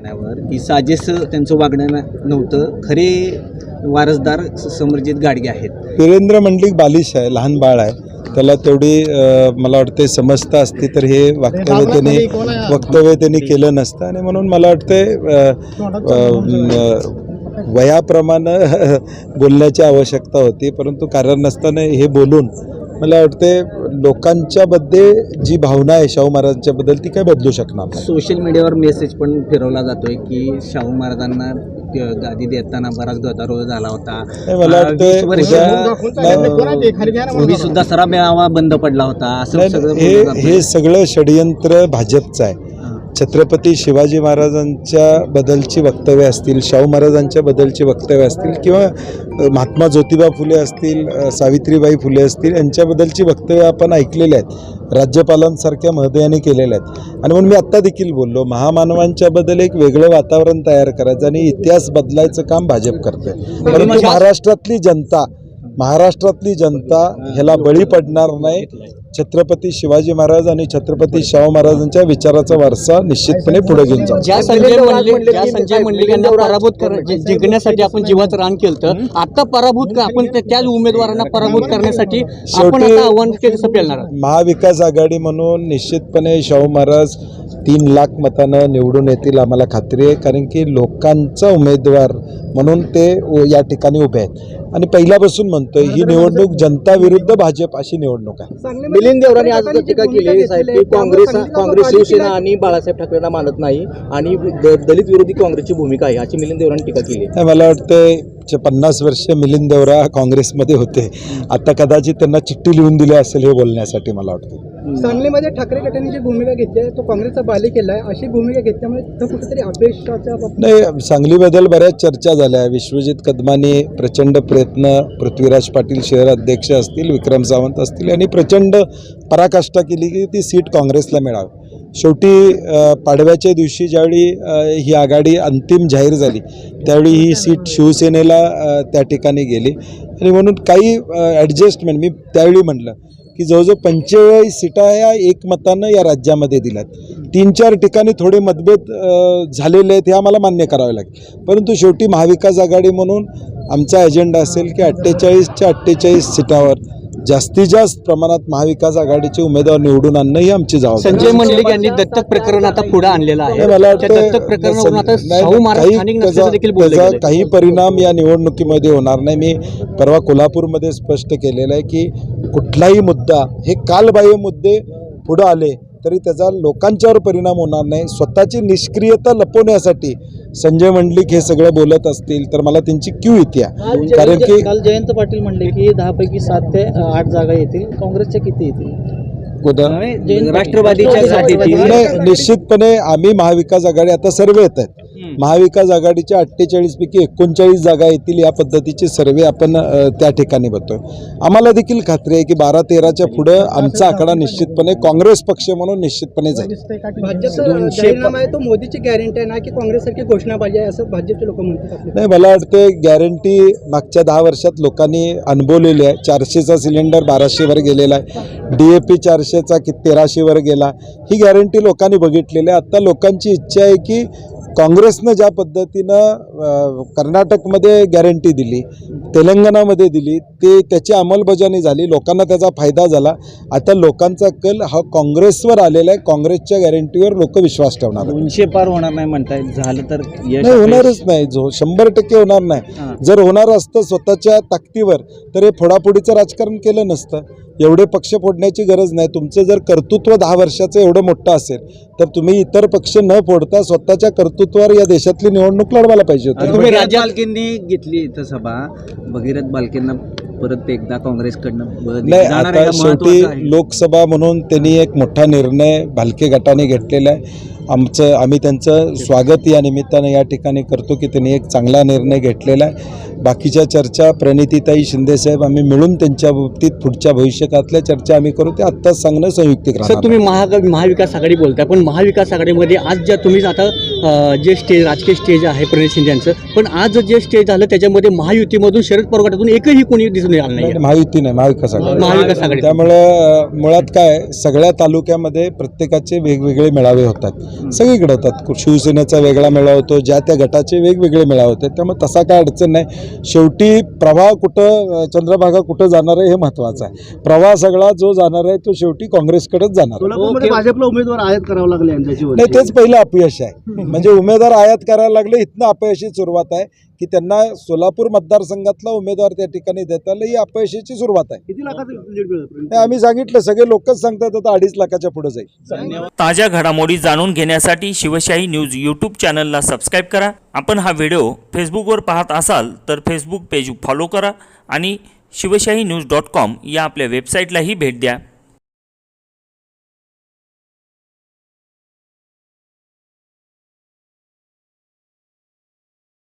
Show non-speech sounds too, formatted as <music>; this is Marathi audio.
ठाण्यावर की साजेस त्यांचं वागणं नव्हतं. खरे वारसदार समरजित गाडगे आहेत. वीरेंद्र मंडलिक बालिश आहे लहान बाळ आहे. त्याला तेवढी मला वाटते समजता असती तर हे वक्तव्य त्यांनी वक्तव्य त्यांनी केलं नसतं. आणि म्हणून मला वाटते वयाप्रमाणे <laughs> बोलण्याची आवश्यकता होती. परंतु कारण नसताना हे बोलून मला वाटते लोकांच्या मध्ये जी भावना आहे शाहू महाराजांच्या बद्दल ती काय बदलू शकणार नाही? सोशल मीडियावर मेसेज पण फिरवला जातोय की शाहू महाराजांना गादी देताना बराच गदारोळ झाला होता. मला पूर्वी सुद्धा सरा मेळावा बंद पडला होता. असं हे. हे सगळं षडयंत्र भाजपचं आहे. छत्रपती शिवाजी महाराजांच्या बद्दलची वक्तव्य असतील शाहू महाराजांच्या बद्दलची वक्तव्य असतील किंवा महात्मा ज्योतिबा फुले असतील सावित्रीबाई फुले असतील यांच्याबद्दलची वक्तव्य आपण ऐकलेली आहेत राज्यपालांसारख्या महदयाने केलेल्या आहेत. आणि म्हणून मी आत्ता देखील बोललो महामानवांच्याबद्दल एक वेगळं वातावरण तयार करायचं आणि इतिहास बदलायचं काम भाजप करते परंतु महाराष्ट्रातली जनता महाराष्ट्रातली जनता ह्याला बळी पडणार नाही छत्रपती शिवाजी महाराज आणि छत्रपती शाहू महाराजांच्या विचाराचा वारसा निश्चितपणे पुढे घेऊन जाऊ ज्या संजय मंडलिक ज्या संजय मंडलिक यांना पराभूत जिंकण्यासाठी आपण जीवाचं रान केलं आता पराभूत का- आपण त्या- त्याच उमेदवारांना पराभूत करण्यासाठी आपण शेवटी- आता आव्हान कसं पेलणार आहोत? महाविकास आघाडी म्हणून निश्चितपणे शाहू महाराज तीन लाख मतानं निवडून येतील आम्हाला खात्री आहे कारण की लोकांचा उमेदवार म्हणून ते या ठिकाणी उभे आहेत. आणि पहिल्यापासून म्हणतोय ही निवडणूक जनता विरुद्ध भाजप अशी निवडणूक आहे. मिलिंद देवरांनी आज टीका केली आहे साहेब की काँग्रेस काँग्रेस शिवसेना आणि बाळासाहेब ठाकरेंना मानत नाही आणि द- दलित विरोधी काँग्रेसची भूमिका आहे अशी मिलिंद देवरांनी टीका केली मला वाटतं पन्नास वर्ष मिलिंद देवरा काँग्रेसमध्ये होते आता कदाचित त्यांना चिठ्ठी लिहून दिली असेल हे बोलण्यासाठी मला वाटतं सांगलीमध्ये ठाकरे गटाने जी भूमिका घेतली आहे तो काँग्रेसचा बाली केला आहे. अशी भूमिका घेतल्यामुळे कुठेतरी अपेक्षाच्या नाही सांगलीबद्दल बऱ्याच चर्चा झाल्या. विश्वजित कदमानी प्रचंड प्रयत्न पृथ्वीराज पाटील शहर अध्यक्ष असतील विक्रम सावंत असतील आणि प्रचंड पराकाष्ठा केली की ती सीट काँग्रेसला मिळावी. शेवटी पाडव्याच्या दिवशी ज्यावेळी ही आघाडी अंतिम जाहीर झाली त्यावेळी ही सीट शिवसेनेला त्या ठिकाणी गेली. आणि म्हणून काही ॲडजस्टमेंट मी त्यावेळी म्हटलं. की जवळजवळ पंचेचाळीस सीटा या एकमतानं या राज्यामध्ये दिल्यात. तीन चार ठिकाणी थोडे मतभेद झालेले आहेत हे आम्हाला मान्य करावे लागेल. परंतु शेवटी महाविकास आघाडी म्हणून आमचा एजेंडा असेल की अठ्ठेचाळीसच्या अठ्ठेचाळीस सीटावर जास्तीत जास्त प्रमाणात महाविकास आघाडीचे उमेदवार निवडून आणणं ही आमची जबाबदारी संजय मंडलिक यांनी दत्तक प्रकरण आता पुढे आणलेलं आहे. मला वाटतं काही परिणाम या निवडणुकीमध्ये होणार नाही. मी परवा कोल्हापूरमध्ये स्पष्ट केलेलं आहे की कुठलाही मुद्दा हे कालबाह्य मुद्दे पुढं आले तरी त्याचा लोकांच्यावर परिणाम होणार नाही. स्वतःची निष्क्रियता लपवण्यासाठी संजय मंडलिक हे सगळं बोलत असतील तर मला त्यांची क्यू येते कारण की काल जयंत पाटील म्हणले की दहा पैकी सात ते आठ जागा येतील. काँग्रेसच्या किती येतील? राष्ट्रवादीच्या निश्चितपणे आम्ही महाविकास आघाडी आता सर्वे येत आहेत. महाविकास आघाडीच्या अठ्ठेचाळीस पैकी एकोणचाळीस जागा येतील या पद्धतीचे सर्वे आपण त्या ठिकाणी बघतोय. आम्हाला देखील खात्री आहे की बारा तेराच्या पुढं आमचा आकडा निश्चितपणे काँग्रेस पक्ष म्हणून निश्चितपणे जाईल. मोदीची गॅरंटी आहे ना की काँग्रेससारखी घोषणाबाजी आहे असं भाजपचे लोक म्हणतात आपले. नाही मला वाटतं गॅरंटी मागच्या दहा वर्षात लोकांनी अनुभवलेली आहे. चारशेचा सिलेंडर बाराशेवर गेलेला आहे. डी ए पी चारशेचा कि तेराशेवर गेला. ही गॅरंटी लोकांनी बघितलेली आहे. आत्ता लोकांची इच्छा आहे की काँग्रेसनं ज्या पद्धतीनं कर्नाटकमध्ये गॅरंटी दिली तेलंगणामध्ये दिली ते त्याची अंमलबजावणी झाली लोकांना त्याचा फायदा झाला. आता लोकांचा कल हा काँग्रेसवर आलेला आहे. काँग्रेसच्या गॅरंटीवर लोक विश्वास ठेवणार. दोनशे पार होणार नाही म्हणताय. झालं तर नाही होणारच नाही. जो शंभर टक्के होणार नाही. जर होणार असतं स्वतःच्या ताकदीवर तर हे फोडाफोडीचं राजकारण केलं नसतं. एवढे पक्ष फोडण्याची गरज नाही. तुमचं जर कर्तृत्व दहा वर्षाचं एवढं मोठं असेल तर तुम्ही इतर पक्ष न फोडता स्वतःच्या कर्तृत्वावर या देशातली निवडणूक लढवायला पाहिजे होती. तुम्ही राज्य बालकेंनी घेतली इथं सभा. भगीरथ बालकेंना परत एकदा काँग्रेसकडनं नाही जाणार आता शेवटी. लोकसभा म्हणून त्यांनी एक मोठा निर्णय भालके गटाने घेतलेला आहे. आमचं आम्ही त्यांचं स्वागत या निमित्तानं या ठिकाणी करतो की त्यांनी एक चांगला निर्णय घेतलेला आहे. बाकीच्या चर्चा प्रणितीताई शिंदेसाहेब आम्ही मिळून त्यांच्या बाबतीत पुढच्या भविष्यकातल्या चर्चा आम्ही करू. ते आत्ताच सांगणं संयुक्तिक सर तुम्ही महा महाविकास आघाडी बोलताय पण महाविकास आघाडीमध्ये आज ज्या तुम्ही आता जे स्टेज राजकीय स्टेज आहे प्रणित शिंदे यांचं पण आज जे स्टेज झालं त्याच्यामध्ये महायुतीमधून शरद पवार गटातून एकही कोणी दिसून आलं नाही महायुती नाही महाविकास आघाडी. महाविकास आघाडी. त्यामुळं मुळात काय सगळ्या तालुक्यामध्ये प्रत्येकाचे वेगवेगळे मेळावे होतात. सगळीकडे होतात. शिवसेनेचा वेगळा मेळावा होतो ज्या त्या गटाचे वेगवेगळे मेळावे होतात त्यामुळे तसा काय अडचण नाही. शेवटी प्रवाह कुठं चंद्रभागा कुठं जाणार आहे हे महत्त्वाचं आहे. प्रवाह सगळा जो जाणार आहे तो शेवटी काँग्रेसकडेच जाणार भाजपला उमेदवार आयात करावं लागले नाही तेच पहिलं अपयश आहे. म्हणजे उमेदवार आयात करायला लागले इथनं अपयशी सुरुवात आहे. की त्यांना सोलापूर मतदारसंघातला उमेदवार त्या ठिकाणी देता आला ही अपयशाची सुरुवात आहे. किती लाखाचं लीड आम्ही सांगितलं सगळे लोकच सांगतात आता अडीच लाखाच्या पुढे जाईल. ताज्या घडामोडी जाणून घेण्यासाठी शिवशाही न्यूज यूट्यूब चॅनलला सबस्क्राईब करा. आपण हा व्हिडिओ फेसबुकवर पाहत असाल तर फेसबुक पेज फॉलो करा आणि शिवशाही न्यूज डॉट कॉम या आपल्या वेबसाईटलाही भेट द्या.